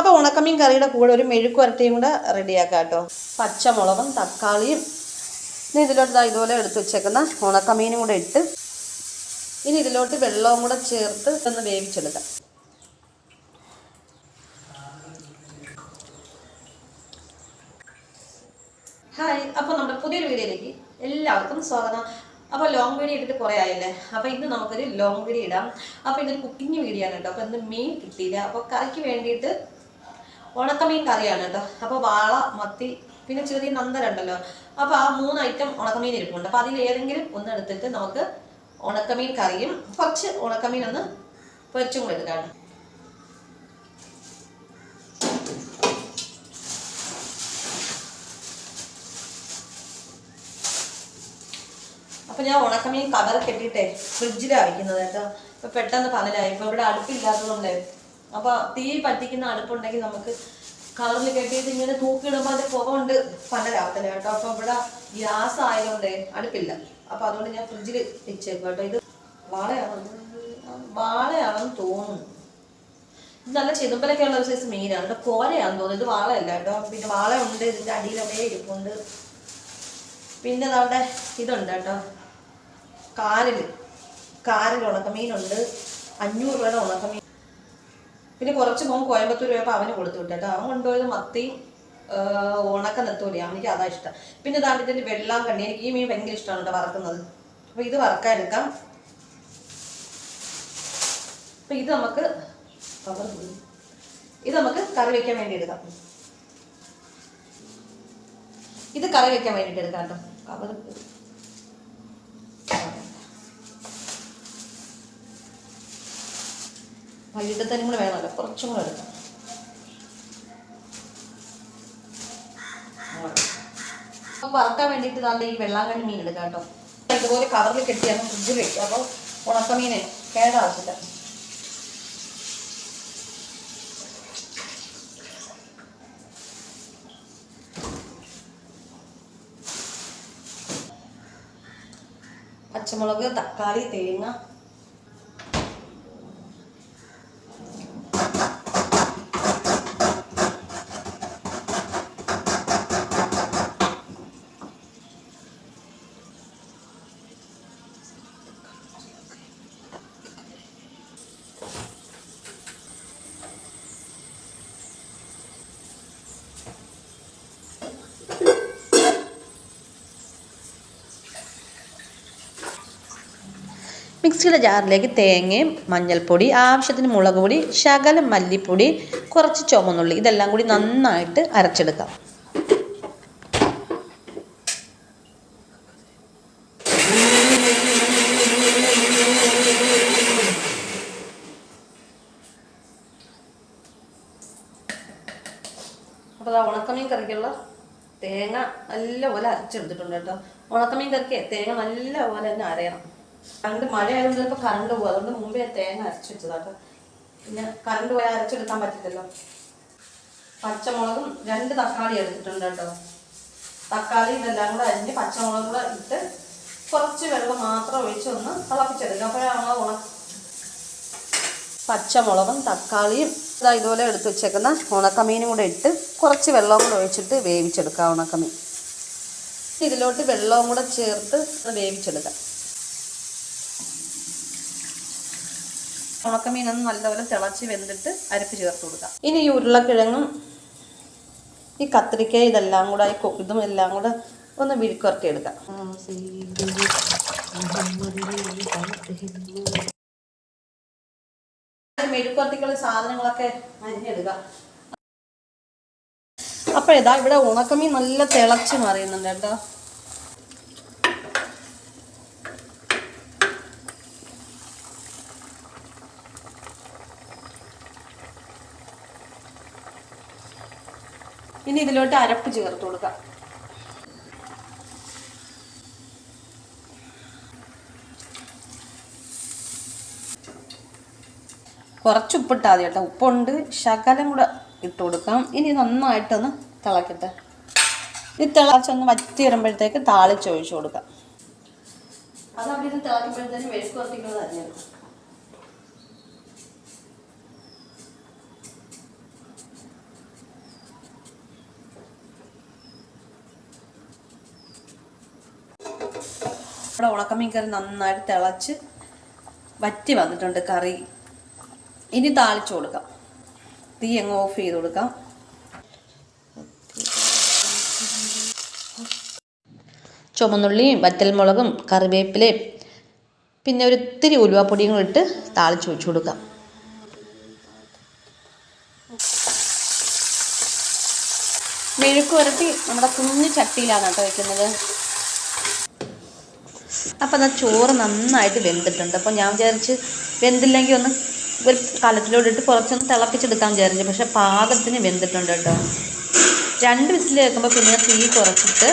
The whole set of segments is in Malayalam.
അപ്പോൾ ഉണക്കമീൻ കറിയുടെ കൂടെ ഒരു മെഴുക്ക് വരട്ടിയും കൂടെ റെഡിയാക്കാം കേട്ടോ. പച്ചമുളകും തക്കാളിയും. ഇനി ഇതിലോട്ട് ഇതുപോലെ എടുത്ത് വെച്ചേക്കുന്ന ഉണക്കമീനും കൂടെ ഇട്ട് ഇനി ഇതിലോട്ട് വെള്ളവും കൂടെ ചേർത്ത് ഒന്ന് വേവിച്ചെടുക്കാം. ഹായ് അപ്പോൾ നമ്മുടെ പുതിയൊരു വീഡിയോയിലേക്ക് എല്ലാവർക്കും സ്വാഗതം. അപ്പോൾ ലോങ് വീഡിയോ ഇട്ടിട്ട് കുറേ ആയില്ലേ? അപ്പോൾ ഇന്ന് നമുക്കൊരു ലോങ് വീഡിയോ ഇടാം. അപ്പോൾ ഇതൊരു കുക്കിംഗ് വീഡിയോ ആണ് കേട്ടോ. അപ്പോൾ ഇന്ന് മീൻ കിട്ടിയില്ല. അപ്പോൾ കറിക്ക് വേണ്ടിയിട്ട് ഉണക്കമീൻ കറിയാണ് കേട്ടോ. അപ്പോൾ വാള മത്തി പിന്നെ ചെറിയ നന്ദരുണ്ടല്ലോ അപ്പോൾ ആ മൂന്ന് ഐറ്റം ഉണക്കമീൻ ഇരിപ്പുണ്ട്. അപ്പോൾ അതിൽ ഏതെങ്കിലും ഒന്ന് എടുത്തിട്ട് നമുക്ക് ഉണക്കമീൻ കറിയും കുറച്ച് ഉണക്കമീൻ ഒന്ന് പൊരിച്ചും കൂടെ എടുക്കാം. അപ്പൊ ഞാൻ ഉണക്കമീൻ കവർ കെട്ടിയിട്ടേ ഫ്രിഡ്ജിലാണ് വയ്ക്കുന്നത് കേട്ടോ. ഇപ്പൊ പെട്ടെന്ന് പകലായി. ഇപ്പൊ ഇവിടെ അടുപ്പില്ലാത്തതുകൊണ്ട് അപ്പൊ തീ പറ്റിക്കുന്ന അടുപ്പുണ്ടെങ്കിൽ നമുക്ക് കവറിൽ കെട്ടിയിട്ട് ഇങ്ങനെ തൂക്കിയിടുമ്പോൾ അതിന്റെ പുക കൊണ്ട് പന്നലാവത്തില്ല കേട്ടോ. അപ്പൊ ഇവിടെ ഗ്യാസ് ആയതുകൊണ്ട് അടുപ്പില്ല. അപ്പൊ അതുകൊണ്ട് ഞാൻ ഫ്രിഡ്ജിൽ വെച്ചേക്കും കേട്ടോ. ഇത് വാളയാണെന്ന് വാളയാണെന്ന് തോന്നുന്നു. ഇത് നല്ല ചെതുമ്പലൊക്കെ ഉള്ള ഒരു സൈസ് മീനാണ്. കേട്ടോ കോരയാണെന്ന് തോന്നുന്നു. ഇത് വാളയല്ല കേട്ടോ. പിന്നെ വാള ഉണ്ട് ഇതിന്റെ അടിയിലൊക്കെ ഇരിപ്പുണ്ട്. പിന്നെ അവിടെ ഇതുണ്ട് കേട്ടോ. കാരൽ കാരൽ ഉണക്കമീനുണ്ട്. അഞ്ഞൂറ് രൂപയുടെ ഉണക്കമീൻ. പിന്നെ കുറച്ച് മോൻ കോയമ്പത്തൂർ പോയപ്പോൾ അവന് കൊടുത്തു വിട്ടു കേട്ടോ. അവൻ കൊണ്ടുപോയത് മത്തി ആ, ഉണക്ക നെത്തോലിയാണ് എനിക്ക് അതാ ഇഷ്ടം. പിന്നെ ഇതാണ്ട് ഇതിന്റെ വെള്ളം കണ്ണി എനിക്ക് ഈ മീൻ ഭയങ്കര ഇഷ്ടമാണ് കേട്ടോ വറക്കുന്നത്. അപ്പോൾ ഇത് വറക്കാൻ എടുക്കാം. അപ്പോൾ ഇത് നമുക്ക്. ഇത് നമുക്ക് കറി വയ്ക്കാൻ വേണ്ടി എടുക്കാം. ഇത് കറി വയ്ക്കാൻ വേണ്ടിയിട്ട് എടുക്കാം കേട്ടോ. കവർ വൈകിട്ടത്തേനും കൂടെ വേണമല്ലോ. കുറച്ചും കൂടെ എടുക്കാം. വറക്കാൻ വേണ്ടിയിട്ട് നല്ല ഈ വെള്ളാങ്കണ്ണി മീൻ എടുക്കാം കേട്ടോ. ഇതുപോലെ കവറിൽ കെട്ടിയാണ് ഫ്രിഡ്ജിൽ വെക്കുക അപ്പോൾ ഉണക്കമീനെ കേടാവശ്യമില്ല പച്ചമുളക് തക്കാളി തേങ്ങ മിക്സിയുടെ ജാറിലേക്ക് തേങ്ങയും മഞ്ഞൾപ്പൊടി ആവശ്യത്തിന് മുളക് പൊടി ശകലം മല്ലിപ്പൊടി കുറച്ച് ചുമന്നുള്ളി ഇതെല്ലാം കൂടി നന്നായിട്ട് അരച്ചെടുക്കാം. അപ്പോൾ അതാ ഉണക്കമീൻ കറിക്കുള്ള തേങ്ങ നല്ലപോലെ അരച്ചെടുത്തിട്ടുണ്ട് കേട്ടോ. ഉണക്കമീൻ കറിക്ക് തേങ്ങ നല്ലപോലെ തന്നെ അരയണം. കറണ്ട് മഴ ആയതുകൊണ്ട് ചിലപ്പോൾ കറണ്ട് പോകും അതുകൊണ്ട് മുമ്പേ തേങ്ങ അരച്ചു വെച്ചതാട്ടോ പിന്നെ കറണ്ട് പോയാൽ അരച്ചെടുക്കാൻ പറ്റില്ലല്ലോ പച്ചമുളകും രണ്ട് തക്കാളി എടുത്തിട്ടുണ്ട് കേട്ടോ. തക്കാളി ഇതെല്ലാം കൂടെ അരിഞ്ഞ് പച്ചമുളകും കൂടെ ഇട്ട് കുറച്ച് വെള്ളം മാത്രം ഒഴിച്ച് ഒന്ന് തിളപ്പിച്ചെടുക്കുക. അപ്പോഴാണ് ഉണ പച്ചമുളകും തക്കാളിയും ഇതാ ഇതുപോലെ എടുത്ത് വെച്ചേക്കുന്ന ഉണക്കമീനും കൂടെ ഇട്ട് കുറച്ച് വെള്ളവും കൂടെ ഒഴിച്ചിട്ട് വേവിച്ചെടുക്കുക ഉണക്കമീൻ. ഇതിലോട്ട് വെള്ളവും കൂടെ ചേർത്ത് വേവിച്ചെടുക്കാം. ഉണക്കമീൻ ഒന്ന് നല്ലപോലെ തിളച്ച് വെന്തിട്ട് അരപ്പ് ചേർത്ത് കൊടുക്കാം. ഇനി ഈ ഉരുളക്കിഴങ്ങും ഈ കത്തിരിക്ക ഇതെല്ലാം കൂടെ ഈ ഇതും എല്ലാം കൂടെ ഒന്ന് വിഴുക്കുറക്കി എടുക്കാം മെഴുക്കുറത്തിക്കുള്ള സാധനങ്ങളൊക്കെ അരിഞ്ഞെടുക്കാം. ഇതാ ഇവിടെ ഉണക്കമീൻ നല്ല തിളച്ച് മറിയുന്നുണ്ട് കേട്ടോ. ഇനി ഇതിലോട്ട് അരപ്പ് ചേർത്ത് കൊടുക്കാം. കുറച്ച് ഉപ്പിട്ടാൽ മതി കേട്ടോ. ഉപ്പുണ്ട് ശകലം കൂടെ ഇട്ട് കൊടുക്കാം. ഇനി നന്നായിട്ടൊന്ന് തിളക്കട്ടെ. ഇത് തിളച്ചൊന്ന് വറ്റി വരുമ്പോഴത്തേക്ക് താളിച്ചൊഴിച്ചു കൊടുക്കാം. അത് അവിടെ നിന്ന് തിളക്കുമ്പോഴത്തേന് വെഴുക്ക് തന്നെയാണ് ഇവിടെ ഉണക്കമീൻ കറി നന്നായിട്ട് തിളച്ച് വറ്റി വന്നിട്ടുണ്ട് കറി. ഇനി താളിച്ചു കൊടുക്കാം. തീ അങ്ങ് ഓഫ് ചെയ്ത് കൊടുക്കാം. ചുമന്നുള്ളിയും വറ്റൽമുളകും കറിവേപ്പിലയും പിന്നെ ഒരു ഇത്തിരി ഉലുവാപ്പൊടിയും ഇട്ട് താളിച്ച് വെച്ചു കൊടുക്കാം. മെഴുക്ക് പുരട്ടി നമ്മുടെ കുഞ്ഞു ചട്ടിയിലാണ് കേട്ടോ വെക്കുന്നത്. അപ്പം എന്നാൽ ചോറ് നന്നായിട്ട് വെന്തിട്ടുണ്ട്. അപ്പോൾ ഞാൻ വിചാരിച്ച് വെന്തില്ലെങ്കിൽ ഒന്ന് ഒരു കലത്തിലോട്ടിട്ട് കുറച്ചൊന്ന് തിളപ്പിച്ചെടുക്കാൻ വിചാരിച്ചു. പക്ഷേ പാകത്തിന് വെന്തിട്ടുണ്ട് കേട്ടോ. രണ്ട് വിസിൽ കേൾക്കുമ്പോൾ പിന്നെ തീ കുറച്ചിട്ട്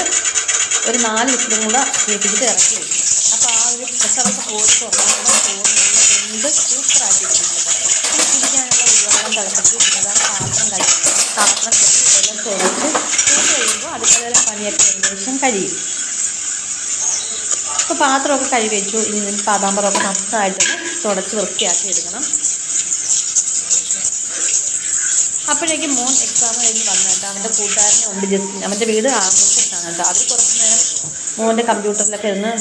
ഒരു നാല് വിസിലും കൂടെ കേൾപ്പിച്ചിട്ട് ഇറക്കി വയ്ക്കും അപ്പോൾ ആ ഒരു പ്രഷറൊക്കെ പോയി തുറന്നുകൊണ്ട് ചോറ് വെന്ത് സൂപ്പറാക്കി എടുക്കുന്നുണ്ട് പിന്നെ കുടിക്കാനുള്ള ഉരുവെള്ളം തിളപ്പിച്ച് അതാ പാത്രം കഴിക്കുന്നത് പാത്രം കഴുകി എല്ലാം തുറച്ച് കൂട്ടി കഴിയുമ്പോൾ അടുക്കളയിലെ പണിയൊക്കെ ഏകദേശം കഴിയും. അപ്പോൾ പാത്രമൊക്കെ കഴുകി വെച്ചു. ഇനി പാതാമ്പറമൊക്കെ നന്നായിട്ടൊന്ന് തുടച്ച് വൃത്തിയാക്കി എടുക്കണം. അപ്പോഴേക്കും മോൻ എക്സാം കഴിഞ്ഞ് വന്നിട്ട് അവന്റെ കൂട്ടുകാരനെ ഉണ്ട് ജസ്റ്റ്. അവന്റെ വീട് ആഘോഷിച്ചാണ് കേട്ടോ. അത് കുറച്ച് നേരം മോന്റെ കമ്പ്യൂട്ടറിലൊക്കെ ഇരുന്ന്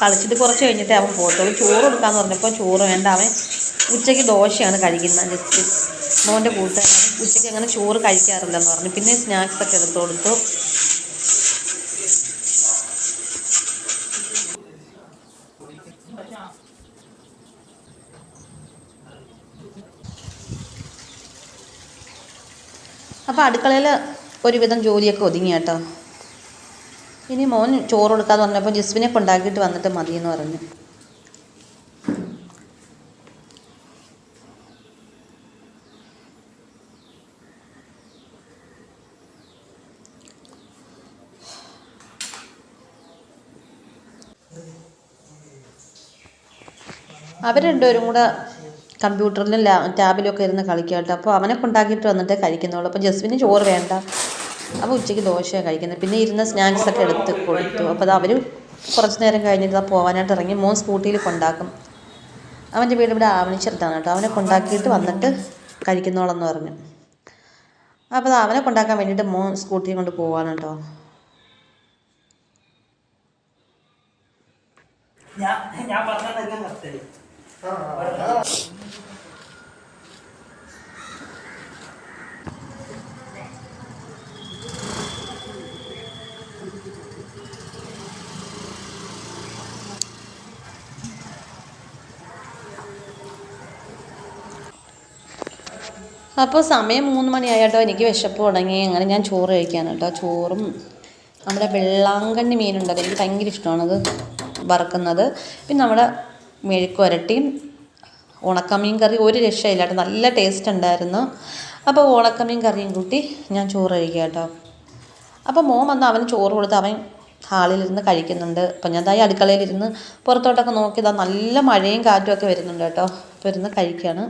കളിച്ചിട്ട് കുറച്ച് കഴിഞ്ഞിട്ട് അവൻ പോകത്തുള്ളൂ. ചോറ് കൊടുക്കാമെന്ന് പറഞ്ഞപ്പോൾ ചോറ് വേണ്ട. അവൻ ഉച്ചയ്ക്ക് ദോശയാണ് കഴിക്കുന്നത്. ജസ്റ്റ് മോന്റെ കൂട്ടുകാരൻ ഉച്ചയ്ക്ക് അങ്ങനെ ചോറ് കഴിക്കാറില്ലെന്ന് പറഞ്ഞു. പിന്നെ സ്നാക്സൊക്കെ എടുത്തു കൊടുത്തു. അപ്പോൾ അടുക്കളയിൽ ഒരുവിധം ജോലിയൊക്കെ ഒതുങ്ങി കേട്ടോ. ഇനി മോൻ ചോറ് കൊടുക്കാന്ന് പറഞ്ഞപ്പോൾ ജിസ്വിനെ കൊണ്ടാക്കിയിട്ട് വന്നിട്ട് മതിയെന്ന് പറഞ്ഞു. അവർ രണ്ടുപേരും കൂടെ കമ്പ്യൂട്ടറിലും ലാ ടാബിലും ഒക്കെ ഇരുന്ന് കളിക്കുക കേട്ടോ അപ്പോൾ അവനൊക്കെ ഉണ്ടാക്കിയിട്ട് വന്നിട്ട് കഴിക്കുന്നുള്ളൂ. അപ്പോൾ ജസ്വിന് ചോറ് വേണ്ട. അപ്പോൾ ഉച്ചയ്ക്ക് ദോശയാണ് കഴിക്കുന്നത്. പിന്നെ ഇരുന്ന് സ്നാക്സ് ഒക്കെ എടുത്ത് കൊടുത്തു. അപ്പോൾ അത് അവർ കുറച്ച് നേരം കഴിഞ്ഞിട്ട് പോകാനായിട്ട് ഇറങ്ങി. മോൻ സ്കൂട്ടിയിൽ കൊണ്ടാക്കും. അവന്റെ വീട് ഇവിടെ ആവണിച്ചിടത്താണ് കേട്ടോ. അവനെ കൊണ്ടാക്കിയിട്ട് വന്നിട്ട് കഴിക്കുന്നോളെന്ന് പറഞ്ഞു. അപ്പോൾ അവനെ കൊണ്ടാക്കാൻ വേണ്ടിയിട്ട് മോൻ സ്കൂട്ടിയും കൊണ്ട് പോവാണ് കേട്ടോ. ഞാൻ ഞാൻ പറഞ്ഞതെല്ലാം നിർത്തൽ. അപ്പോൾ സമയം മൂന്ന് മണിയായിട്ടോ. എനിക്ക് വിശപ്പ് തുടങ്ങി. അങ്ങനെ ഞാൻ ചോറ് കഴിക്കാൻ കേട്ടോ. ചോറും നമ്മുടെ വെള്ളാങ്കണ്ണി മീനുണ്ട് അതെനിക്ക് ഭയങ്കര അത് വറുക്കുന്നത്. പിന്നെ നമ്മുടെ മെഴുക്കുരട്ടിയും ഉണക്കമീൻ കറി ഒരു രക്ഷയില്ല കേട്ടോ. നല്ല ടേസ്റ്റ് ഉണ്ടായിരുന്നു. അപ്പോൾ ഉണക്കമീൻ കറിയും കൂട്ടി ഞാൻ ചോറ് കഴിക്കുക കേട്ടോ. അപ്പോൾ മോൻ വന്ന് അവന് ചോറ് കൊടുത്ത് അവൻ ഹാളിലിരുന്ന് കഴിക്കുന്നുണ്ട്. അപ്പം ഞാൻ തായി അടുക്കളയിലിരുന്ന് പുറത്തോട്ടൊക്കെ നോക്കിയതാ നല്ല മഴയും കാറ്റും ഒക്കെ വരുന്നുണ്ട് കേട്ടോ. അപ്പോൾ ഇരുന്ന് കഴിക്കുകയാണ്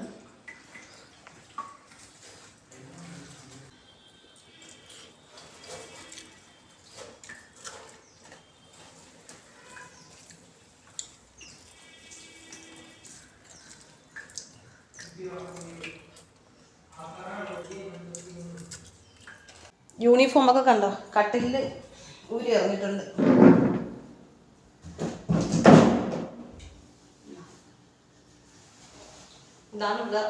യൂണിഫോം ഒക്കെ കണ്ടോ? കട്ടിലിൽ ഊരി ഇറങ്ങിയിട്ടുണ്ട്. ഇവിടെ.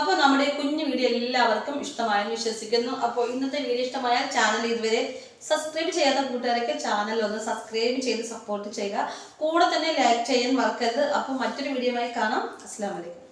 അപ്പോൾ നമ്മുടെ കുഞ്ഞു വീഡിയോ എല്ലാവർക്കും ഇഷ്ടമായെന്ന് വിശ്വസിക്കുന്നു. അപ്പോൾ ഇന്നത്തെ വീഡിയോ ഇഷ്ടമായാൽ ചാനൽ ഇതുവരെ സബ്സ്ക്രൈബ് ചെയ്യാത്ത കൂട്ടുകാരൊക്കെ ചാനൽ ഒന്ന് സബ്സ്ക്രൈബ് ചെയ്ത് സപ്പോർട്ട് ചെയ്യുക. കൂടെ തന്നെ ലൈക്ക് ചെയ്യാൻ മറക്കരുത്. അപ്പോൾ മറ്റൊരു വീഡിയോയുമായി കാണാം. അസ്സാം വലൈക്കും